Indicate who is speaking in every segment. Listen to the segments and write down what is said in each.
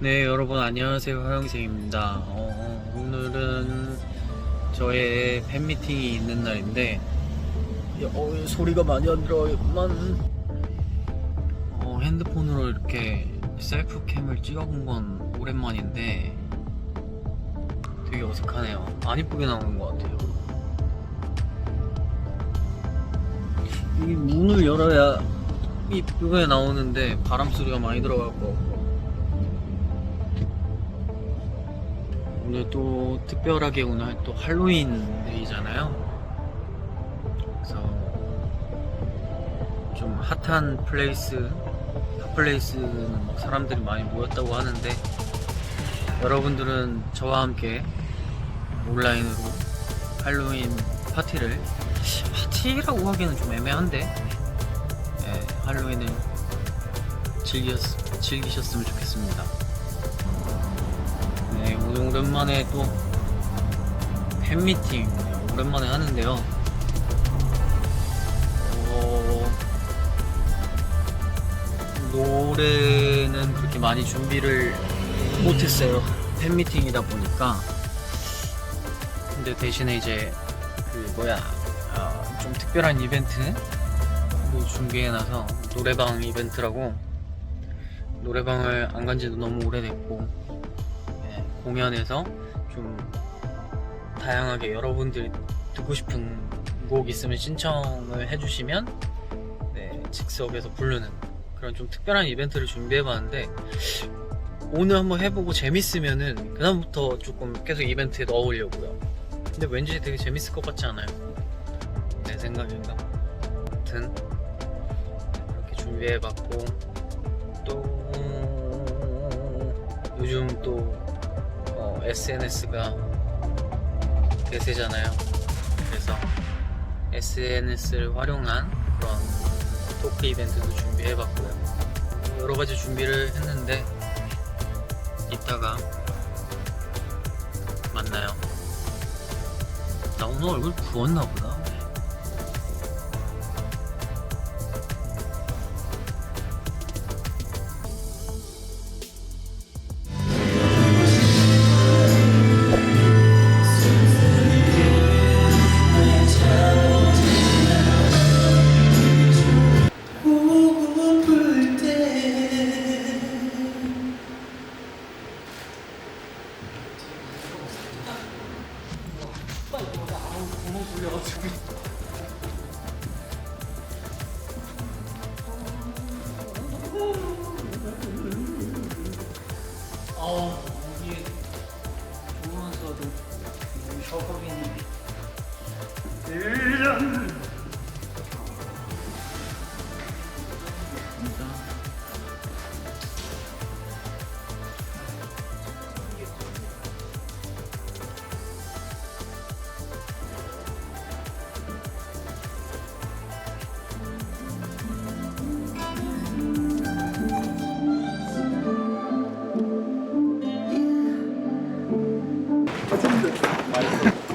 Speaker 1: 네, 여러분 안녕하세요. 화영생입니다. 어, 오늘은 저의 팬미팅이 있는 날인데 어, 소리가 많이 안 들어요만 어, 핸드폰으로 이렇게 셀프캠을 찍어본 건 오랜만인데 되게 어색하네요. 안 이쁘게 나오는 것 같아요. 이 문을 열어야 이쁘게 나오는데 바람 소리가 많이 들어갈 것 오늘 또 특별하게 오늘 또 할로윈 데이잖아요. 그래서 좀 핫한 플레이스, 핫플레이스는 사람들이 많이 모였다고 하는데 여러분들은 저와 함께 온라인으로 할로윈 파티를 파티라고 하기에는 좀 애매한데 예, 할로윈을 즐겼, 즐기셨으면 좋겠습니다. 오랜만에 또 팬미팅 네, 오랜만에 하는데요. 어, 노래는 그렇게 많이 준비를 못했어요. 팬미팅이다 보니까. 근데 대신에 이제 그 뭐야 어, 좀 특별한 이벤트 뭐 준비해놔서 노래방 이벤트라고 노래방을 안 간 지도 너무 오래됐고 네, 공연에서 좀 다양하게 여러분들이 듣고 싶은 곡 있으면 신청을 해주시면 네, 즉석에서 부르는 그런 좀 특별한 이벤트를 준비해봤는데 오늘 한번 해보고 재밌으면은 그다음부터 조금 계속 이벤트에 넣어보려고요. 근데 왠지 되게 재밌을 것 같지 않아요? 내 생각인가? 아무튼 그렇게 준비해봤고 또 요즘 또 어, SNS가 대세잖아요. 그래서 SNS를 활용한 그런 토크 이벤트도 준비해봤고요. 여러 가지 준비를 했는데 이따가 만나요. 나 오늘 얼굴 부었나 보다. 어우, 이게 좋으면서도 너무 셔버리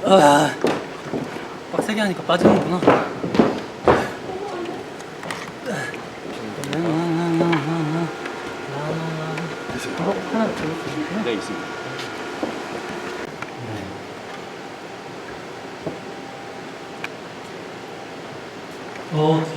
Speaker 1: 아, 빡세게 하니까 빠지는구나. 어,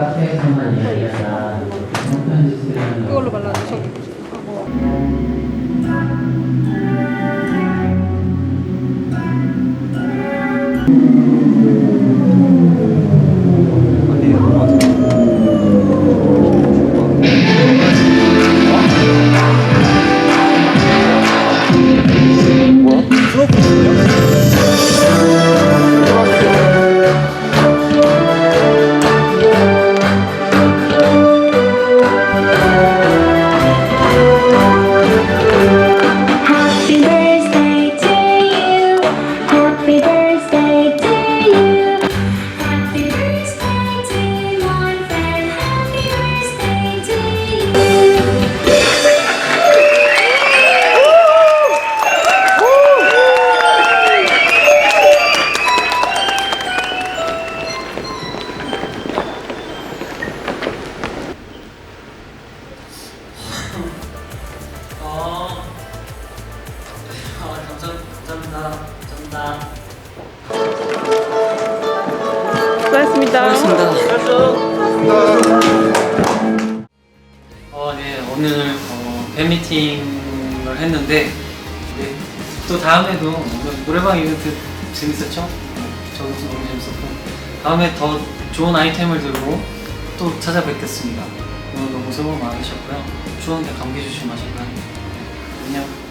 Speaker 1: 카페에서만 이야기하다 편지 쓰려는
Speaker 2: 그걸로 발라줘.
Speaker 3: Happy 수고하셨습니다. 수고하셨습니다.
Speaker 1: 어, 네, 오늘 어, 팬미팅을 했는데 네, 또 다음에도 노래방 이벤트 재밌었죠? 저도 너무 재밌었고 다음에 더 좋은 아이템을 들고 또 찾아뵙겠습니다. 오늘 너무 수고 많으셨고요. 추운데 감기 조심하시고요. 안녕.